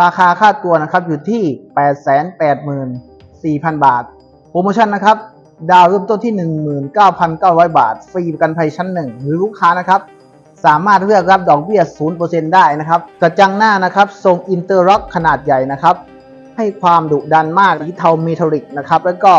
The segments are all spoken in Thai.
ราคาค่าตัวนะครับอยู่ที่ 884,000 บาท โปรโมชั่นนะครับ ดาวเริ่มต้นที่ 19,900 บาท ฟรีประกันภัยชั้นหนึ่งหรือลูกค้านะครับ สามารถเลือกรับดอกเบี้ย 0%ได้นะครับ กระจังหน้านะครับ ทรงอินเตอร์ร็อกขนาดใหญ่นะครับ ให้ความดุดันมากสีเทาเมทัลลิกนะครับ แล้วก็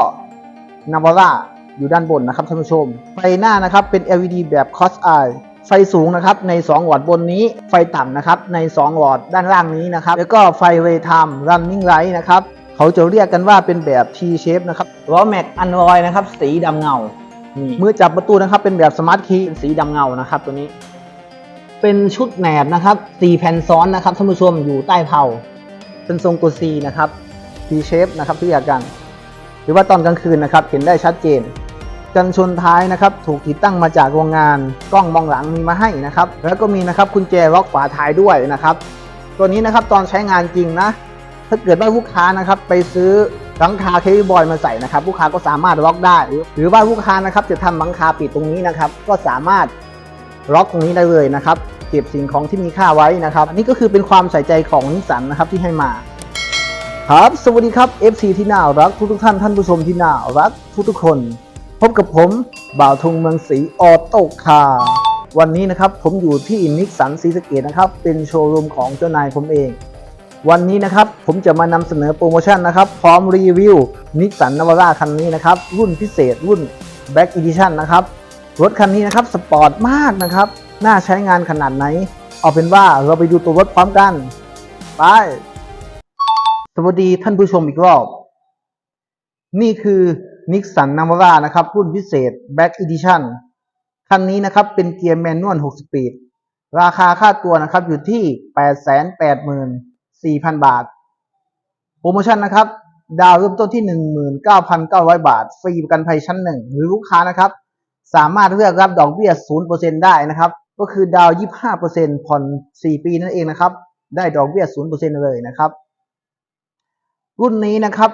นาวาร่าอยู่ด้านบนนะครับท่านผู้ชม ไฟหน้านะครับเป็น LED แบบ cross eye ไฟสูงนะครับใน 2 หลอดบนนี้ ไฟต่ำนะครับใน 2 หลอดด้านล่างนี้นะครับ แล้วก็ไฟ Waytime Running Light นะครับเขาจะเรียกกันว่าเป็นแบบ T shape นะครับล้อแม็กอันลอยนะครับสีดำเงามือจับประตูนะครับเป็นแบบสมาร์ทคีย์สีดำเงานะครับตัวนี้ เป็นชุดแหนบนะครับ4แผ่นซ้อนนะครับท่านผู้ชมอยู่ใต้เผาเป็นทรงตัว C นะครับ T shape นะครับที่เรียกกัน หรือว่าตอนกลางคืนนะครับเห็นได้ชัดเจน กันชนท้ายนะครับถูกติดตั้งมาจากโรงงานกล้องมองหลังมีมาให้นะครับ แล้วก็มีนะครับกุญแจล็อกฝาท้ายด้วยนะครับ ตัวนี้นะครับตอนใช้งานจริงนะถ้าเกิดว่าลูกค้านะครับไปซื้อหลังคาเคบิบอยมาใส่นะครับลูกค้าก็สามารถล็อกได้ หรือว่าลูกค้านะครับจะทำหลังคาปิดตรงนี้นะครับ ก็สามารถล็อกตรงนี้ได้เลยนะครับเก็บสิ่งของที่มีค่าไว้นะครับอันนี้ก็คือเป็นความใส่ใจของนิสสันนะครับที่ให้มาครับ สวัสดีครับ FC ที่น่ารักทุกทุกท่านท่านผู้ชมที่น่ารักทุกทุกคน พบกับผมบ่าวทงเมืองศรีออโต้คาร์วันนี้นะครับผมอยู่ที่นิสสันศรีสะเกดนะครับเป็นโชว์รูมของเจ้านายผมเอง วันนี้นะครับผมจะมานำเสนอโปรโมชั่นนะครับ พร้อมรีวิวนิสสันนาวาร่าคันนี้นะครับ รุ่นพิเศษรุ่น Black Edition นะครับ รถคันนี้นะครับสปอร์ตมากนะครับ น่าใช้งานขนาดไหน เอาเป็นว่าเราไปดูตัวรถพร้อมกัน ไป สวัสดีท่านผู้ชมอีกรอบ นี่คือ นิกสันนาวารานะครับ รุ่นพิเศษ Black Edition คันนี้นะครับ เป็นเกียร์แมนนวล 6 สปีด ราคาค่าตัวนะครับ อยู่ที่ 884,000 บาท โปรโมชั่นนะครับ ดาวเริ่มต้นที่ 19,900 บาท ฟรีประกันภัยชั้นหนึ่งหรือลูกค้านะครับ สามารถเลือกรับดอกเบี้ย 0%ได้นะครับ ก็คือดาว 25%ผ่อน 4 ปีนั่นเองนะครับ ได้ดอกเบี้ย 0%เลยนะครับ รุ่นนี้นะครับ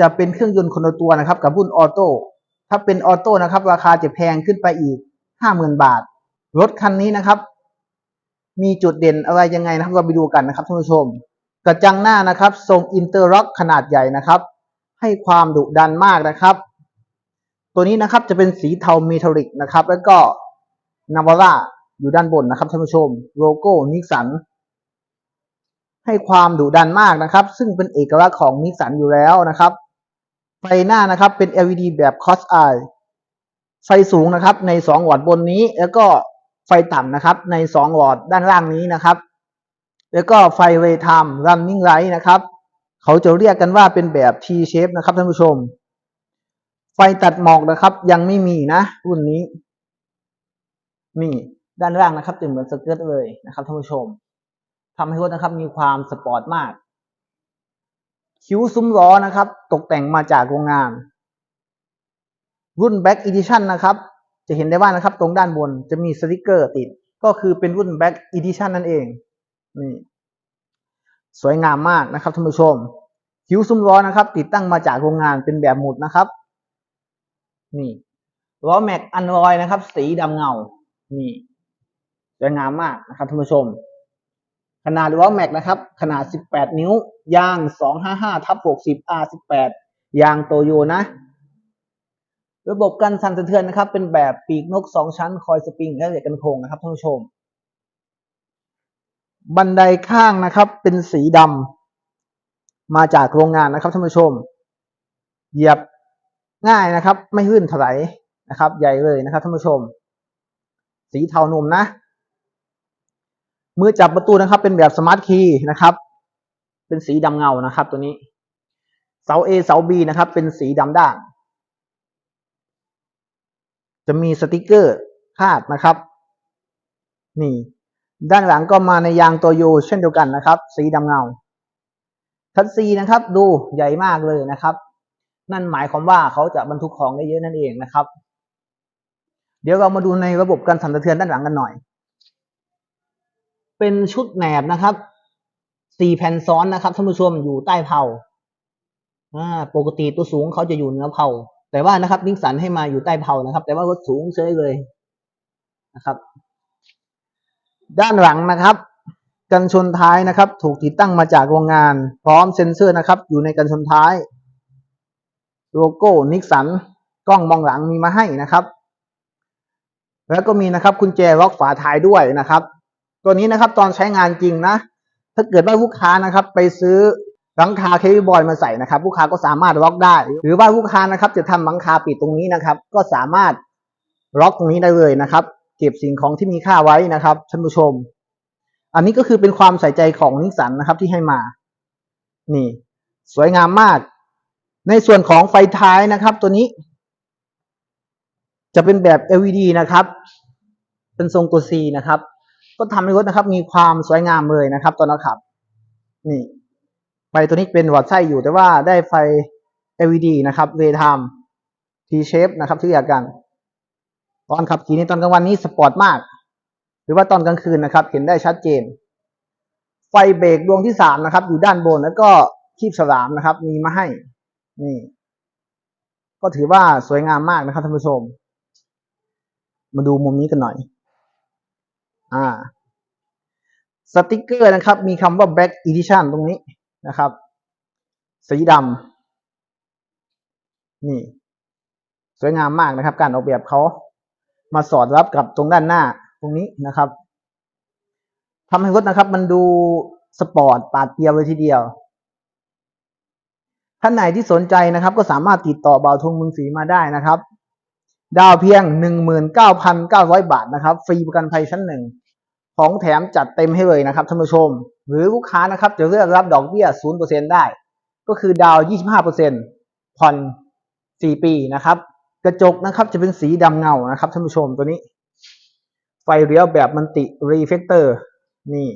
จะเป็นเครื่องยนต์คนละตัวนะครับกับรุ่นออโต้ถ้าเป็นออโต้นะครับ ราคาจะแพงขึ้นไปอีก50,000บาท รถคันนี้นะครับ มีจุดเด่นอะไรยังไงนะครับเราไปดูกันนะครับท่านผู้ชม กระจังหน้านะครับ ทรงอินเตอร์ร็อกขนาดใหญ่นะครับ ให้ความดุดันมากนะครับ ตัวนี้นะครับจะเป็นสีเทาเมทัลลิกนะครับ แล้วก็นาวาร่าอยู่ด้านบนนะครับท่านผู้ชม โลโก้นิสสันให้ความดุดันมากนะครับ ซึ่งเป็นเอกลักษณ์ของนิสสันอยู่แล้วนะครับ ไฟหน้านะครับเป็น LED แบบ cross eye ไฟสูงนะครับใน 2 หลอดบนนี้ แล้วก็ไฟต่ำนะครับใน 2 หลอดด้านล่างนี้นะครับ แล้วก็ไฟ Waytime Running Light นะครับ เขาจะเรียกกันว่าเป็นแบบ T shape นะครับท่านผู้ชม ไฟตัดหมอกนะครับ ยังไม่มีนะ รุ่นนี้ นี่ด้านล่างนะครับจะเหมือนสเกิร์ตเลยนะครับท่านผู้ชมทำให้รถนะครับมีความสปอร์ตมาก คิ้วซุ้มล้อนะครับ ตกแต่งมาจากโรงงาน รุ่น Black Edition นะครับ จะเห็นได้ว่านะครับ ตรงด้านบนจะมีสติกเกอร์ติด ก็คือเป็นรุ่น Black Edition นั่นเองนี่สวยงามมากนะครับท่านผู้ชม คิ้วซุ้มล้อนะครับ ติดตั้งมาจากโรงงานเป็นแบบหมุดนะครับ นี่ล้อแม็กอันลอยนะครับ สีดำเงา นี่สวยงามมากนะครับท่านผู้ชม ขนาดล้อแม็กนะครับขนาด 18 นิ้ว ยาง 255ทับ60 R18 ยางโตโยนะ ระบบกันสั่นสะเทือนนะครับ เป็นแบบปีกนก 2 ชั้น คอยสปริงและเหล็กกันโค้งนะครับท่านผู้ชม บันไดข้างนะครับ เป็นสีดำมาจากโรงงานนะครับท่านผู้ชม เหยียบง่ายนะครับ ไม่ลื่นถลายนะครับ ใหญ่เลยนะครับท่านผู้ชม สีเทานมนะ มือจับประตูนะครับ เป็นแบบสมาร์ทคีย์นะครับ เป็นสีดำเงานะครับ ตัวนี้ เสา A เสา B นะครับ เป็นสีดำด้าน จะมีสติกเกอร์คาดนะครับ นี่ ด้านหลังก็มาในยางตัวโยเช่นเดียวกันนะครับ สีดำเงาทัดซีนะครับ ดูใหญ่มากเลยนะครับ นั่นหมายความว่าเขาจะบรรทุกของได้เยอะนั่นเองนะครับ เดี๋ยวเรามาดูในระบบการสั่นสะเทือนด้านหลังกันหน่อย เป็นชุดแหนบนะครับสี่แผ่นซ้อนนะครับท่านผู้ชมอยู่ใต้เผาอ่าปกติตัวสูงเขาจะอยู่เหนือเผาแต่ว่านะครับนิสสันให้มาอยู่ใต้เผานะครับ แต่ว่ารถสูงเฉยเลยนะครับ ด้านหลังนะครับ กันชนท้ายนะครับ ถูกติดตั้งมาจากโรงงาน พร้อมเซ็นเซอร์นะครับ อยู่ในกันชนท้าย โลโก้นิกสันกล้องมองหลังมีมาให้นะครับ แล้วก็มีนะครับกุญแจล็อกฝาท้ายด้วยนะครับ ตัวนี้นะครับตอนใช้งานจริงนะ ถ้าเกิดว่าลูกค้านะครับ ไปซื้อหลังคาเคบิบอยมาใส่นะครับ ลูกค้าก็สามารถล็อกได้ หรือว่าลูกค้านะครับ จะทำหลังคาปิดตรงนี้นะครับ ก็สามารถล็อกตรงนี้ได้เลยนะครับ เก็บสิ่งของที่มีค่าไว้นะครับท่านผู้ชม อันนี้ก็คือเป็นความใส่ใจของนิสสันนะครับที่ให้มา นี่ สวยงามมาก ในส่วนของไฟท้ายนะครับ ตัวนี้ จะเป็นแบบ LED นะครับ เป็นทรงตัว C นะครับ ก็ทำให้รถนะครับ มีความสวยงามเลยนะครับ ตอนนัขับ นี่ไฟตัวนี้เป็นหลอดไส้อยู่แต่ว่าได้ไฟ LED นะครับ Daytime T shape นะครับที่เรียกกัน ตอนขับขี่ในตอนกลางวันนี้สปอร์ตมาก หรือว่าตอนกลางคืนนะครับ เห็นได้ชัดเจน ไฟเบรกดวงที่สามนะครับ อยู่ด้านบนแล้วก็คีบฉลามนะครับ มีมาให้ นี่ ก็ถือว่าสวยงามมากนะครับท่านผู้ชม มาดูมุมนี้กันหน่อย อ่าสติกเกอร์นะครับ มีคำว่า Black Edition ตรงนี้นะครับ สีดำนี่ สวยงามมากนะครับ การออกแบบเขามาสอดรับกับตรงด้านหน้าตรงนี้นะครับทำให้รถนะครับ มันดูสปอร์ตปาดเปียวเลยทีเดียว ท่านไหนที่สนใจนะครับ ก็สามารถติดต่อเบาทงมุนสีมาได้นะครับ ดาวเพียงหนึ่งหมื่นเก้าพันเก้าร้อยบาทนะครับ ฟรีประกันภัยชั้นหนึ่งของแถมจัดเต็มให้เลยนะครับท่านผู้ชม หรือลูกค้านะครับจะเลือกรับดอกเบี้ยศูนย์เปอร์เซ็นได้ ก็คือดาวยี่สิบห้าเปอร์เซ็นผ่อนสี่ปีนะครับ กระจกนะครับจะเป็นสีดำเงานะครับท่านผู้ชมตัวนี้ ไฟเลี้ยวแบบมันติรีเฟกเตอร์นี่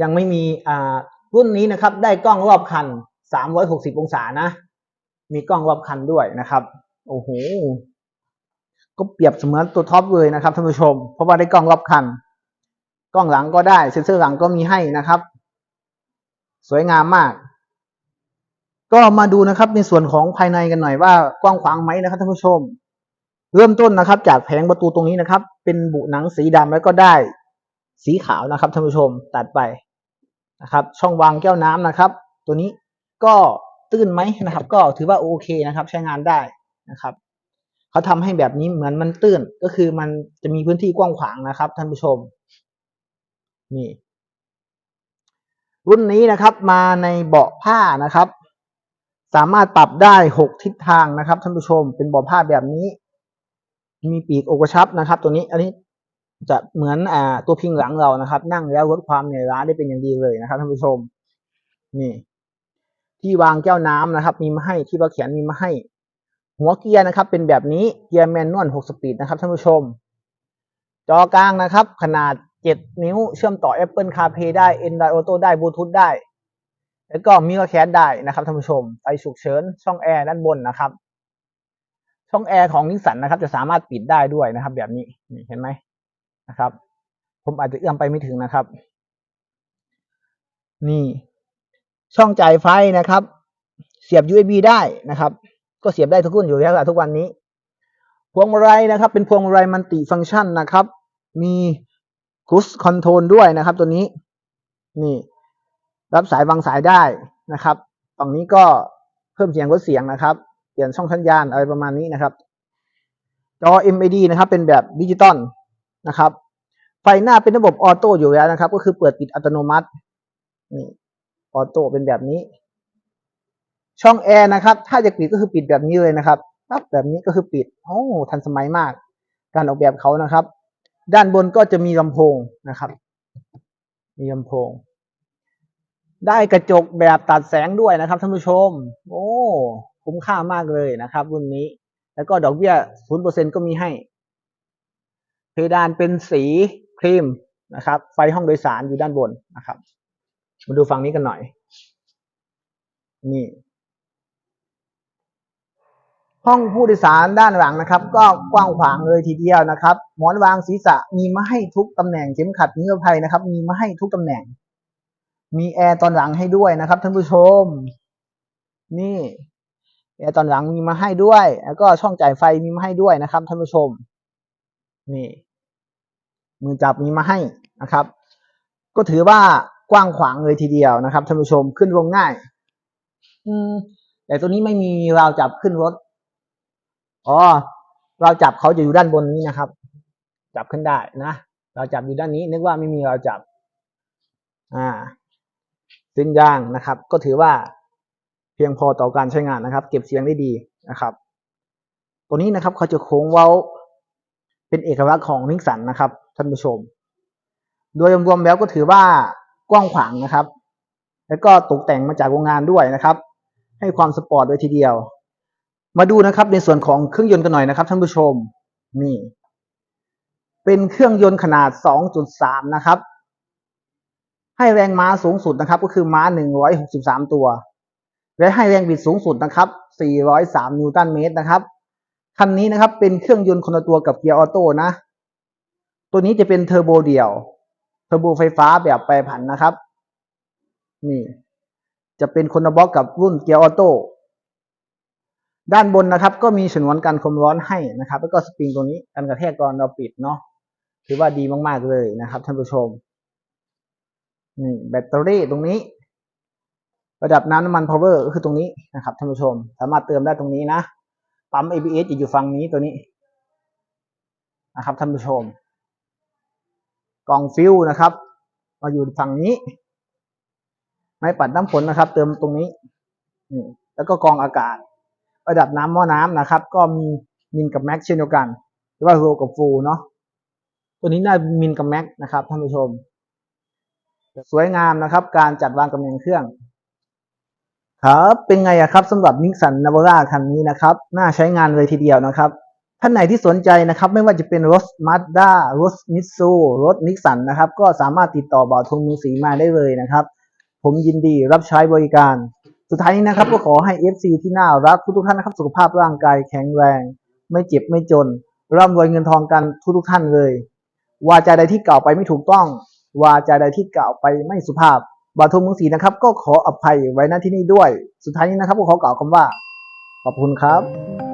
ยังไม่มีอ่ารุ่นนี้นะครับ ได้กล้องรอบคันสามร้อยหกสิบองศานะ มีกล้องรอบคันด้วยนะครับ โอ้โห ก็เปรียบเสมือนตัวท็อปเลยนะครับท่านผู้ชม เพราะว่าได้กล้องรอบคัน กล้องหลังก็ได้เซ็นเซอร์หลังก็มีให้นะครับ สวยงามมาก ก็มาดูนะครับในส่วนของภายในกันหน่อยว่ากว้างขวางไหมนะครับท่านผู้ชม เริ่มต้นนะครับ จากแผงประตูตรงนี้นะครับ เป็นบุหนังสีดำแล้วก็ได้สีขาวนะครับท่านผู้ชมตัดไปนะครับ ช่องวางแก้วน้ำนะครับ ตัวนี้ก็ตื้นไหมนะครับ ก็ถือว่าโอเคนะครับ ใช้งานได้นะครับ เขาทำให้แบบนี้เหมือนมันตื้น ก็คือมันจะมีพื้นที่กว้างขวางนะครับ ท่านผู้ชม นี่ รุ่นนี้นะครับ มาในเบาะผ้านะครับ สามารถปรับได้หกทิศทางนะครับ ท่านผู้ชม เป็นเบาะผ้าแบบนี้ มีปีกโอกระชับนะครับ ตัวนี้ อันนี้จะเหมือนอ่าตัวพิงหลังเรานะครับ นั่งแล้วลดความเหนื่อยล้าได้เป็นอย่างดีเลยนะครับท่านผู้ชม นี่ ที่วางแก้วน้ำนะครับ มีมาให้ที่ประเขียนมีมาให้ หัวเกียร์นะครับ เป็นแบบนี้เกียร์แมนนวล6สปีดนะครับท่านผู้ชม จอกลางนะครับ ขนาด 7 นิ้วเชื่อมต่อ Apple CarPlay ได้ Android Auto ได้บลูทูธได้ แล้วก็มีกระแคสได้นะครับท่านผู้ชมไฟฉุกเฉินช่องแอร์ด้านบนนะครับ ช่องแอร์ของนิสสันนะครับ จะสามารถปิดได้ด้วยนะครับ แบบนี้นี่เห็นไหมนะครับ ผมอาจจะเอื้อมไปไม่ถึงนะครับ นี่ ช่องจ่ายไฟนะครับ เสียบ USB ได้นะครับ ก็เสียบได้ทุกรุ่นอยู่แล้วล่ะทุกวันนี้ พวงมาลัยนะครับ เป็นพวงมาลัยมันติฟังก์ชันนะครับ มีคูสคอนโทรลด้วยนะครับ ตัวนี้ นี่ รับสายวางสายได้นะครับฝั่งนี้ก็เพิ่มเสียงลดเสียงนะครับ เปลี่ยนช่องสัญญาณอะไรประมาณนี้นะครับ จอ MID นะครับ เป็นแบบดิจิตอลนะครับ ไฟหน้าเป็นระบบออโต้อยู่แล้วนะครับ ก็คือเปิดปิดอัตโนมัตินี่ออโต้เป็นแบบนี้ ช่องแอร์นะครับ ถ้าจะปิดก็คือปิดแบบนี้เลยนะครับปั๊บแบบนี้ก็คือปิดโอ้ทันสมัยมาก การออกแบบเขานะครับ ด้านบนก็จะมีลำโพงนะครับ มีลำโพง ได้กระจกแบบตัดแสงด้วยนะครับท่านผู้ชม โอ้คุ้มค่ามากเลยนะครับรุ่นนี้ แล้วก็ดอกเบี้ยศูนเปอร์เซ็นก็มีให้ เพดานเป็นสีครีมนะครับ ไฟห้องโดยสารอยู่ด้านบนนะครับ มาดูฝั่งนี้กันหน่อย นี่ ห้องผู้โดยสารด้านหลังนะครับ ก็กว้างขวางเลยทีเดียวนะครับ หมอนวางศีรษะมีมาให้ทุกตำแหน่งเข็มขัดนิรภัยนะครับ มีมาให้ทุกตำแหน่ง มีแอร์ตอนหลังให้ด้วยนะครับท่านผู้ชม นี่แอร์ตอนหลังมีมาให้ด้วย แล้วก็ช่องจ่ายไฟมีมาให้ด้วยนะครับท่านผู้ชม นี่ มือจับมีมาให้นะครับ ก็ถือว่ากว้างขวางเลยทีเดียวนะครับท่านผู้ชมขึ้นลงง่าย อืมแต่ตัวนี้ไม่มีราวจับขึ้นรถ อ๋อเราจับเขาจะอยู่ด้านบนนี้นะครับ จับขึ้นได้นะ เราจับอยู่ด้านนี้ นึกว่าไม่มีเราจับ อ่าเส้นยางนะครับ ก็ถือว่าเพียงพอต่อการใช้งานนะครับ เก็บเสียงได้ดีนะครับ ตัวนี้นะครับเขาจะโค้งเว้าเป็นเอกลักษณ์ของนิสสันนะครับท่านผู้ชม โดยรวมๆแล้วก็ถือว่ากว้างขวางนะครับ แล้วก็ตกแต่งมาจากโรงงานด้วยนะครับ ให้ความสปอร์ตเลยทีเดียว มาดูนะครับในส่วนของเครื่องยนต์กันหน่อยนะครับท่านผู้ชมนี่ เป็นเครื่องยนต์ขนาด 2.3 นะครับ ให้แรงม้าสูงสุดนะครับ ก็คือม้า 163 ตัว และให้แรงบิดสูงสุดนะครับ 403 นิวตันเมตรนะครับคันนี้นะครับเป็นเครื่องยนต์คนละตัวกับเกียร์ออโต้นะ ตัวนี้จะเป็นเทอร์โบเดี่ยวเทอร์โบไฟฟ้าแบบแปรผันนะครับ นี่ จะเป็นคนละบล็อกกับรุ่นเกียร์ออโต้ ด้านบนนะครับ ก็มีฉนวนกันความร้อนให้นะครับ แล้วก็สปริงตรงนี้กันกระแทกตอนเราปิดเนาะถือว่าดีมากๆเลยนะครับท่านผู้ชมนี่แบตเตอรี่ตรงนี้ระดับน้ำน้ำมัน power ก็คือตรงนี้นะครับท่านผู้ชม สามารถเติมได้ตรงนี้นะปั๊ม ABS อยู่ฝั่งนี้ตัวนี้นะครับท่านผู้ชม กล่องฟิวนะครับ มาอยู่ฝั่งนี้ ไม้ปัดน้ำฝนนะครับ เติมตรงนี้แล้วก็กองอากาศ ระดับน้ำหม้อน้ำนะครับ ก็มีมินกับแม็กเช่นเดียวกัน หรือว่าโรกับฟูเนาะตัวนี้น่ามินกับแม็กนะครับท่านผู้ชม สวยงามนะครับ การจัดวางตำแหน่งเครื่องครับเป็นไงอะครับสำหรับนิสสันนาวาร่าคันนี้นะครับ น่าใช้งานเลยทีเดียวนะครับท่านไหนที่สนใจนะครับ ไม่ว่าจะเป็นรถมาสด้ารถมิตซูรถนิสสันนะครับ ก็สามารถติดต่อบ่าวทงมือสีมาได้เลยนะครับ ผมยินดีรับใช้บริการ สุดท้ายนี้นะครับก็ขอให้ FC ที่น่ารักทุกๆท่านนะครับ สุขภาพร่างกายแข็งแรง ไม่เจ็บไม่จน ร่ำรวยเงินทองกันทุกๆท่านเลย วาจาใดที่กล่าวไปไม่ถูกต้อง วาจาใดที่กล่าวไปไม่สุภาพ บาทงเมืองศรีนะครับ ก็ขออภัยไว้ณที่นี่ด้วย สุดท้ายนี้นะครับก็ขอกล่าวคำว่า ขอบคุณครับ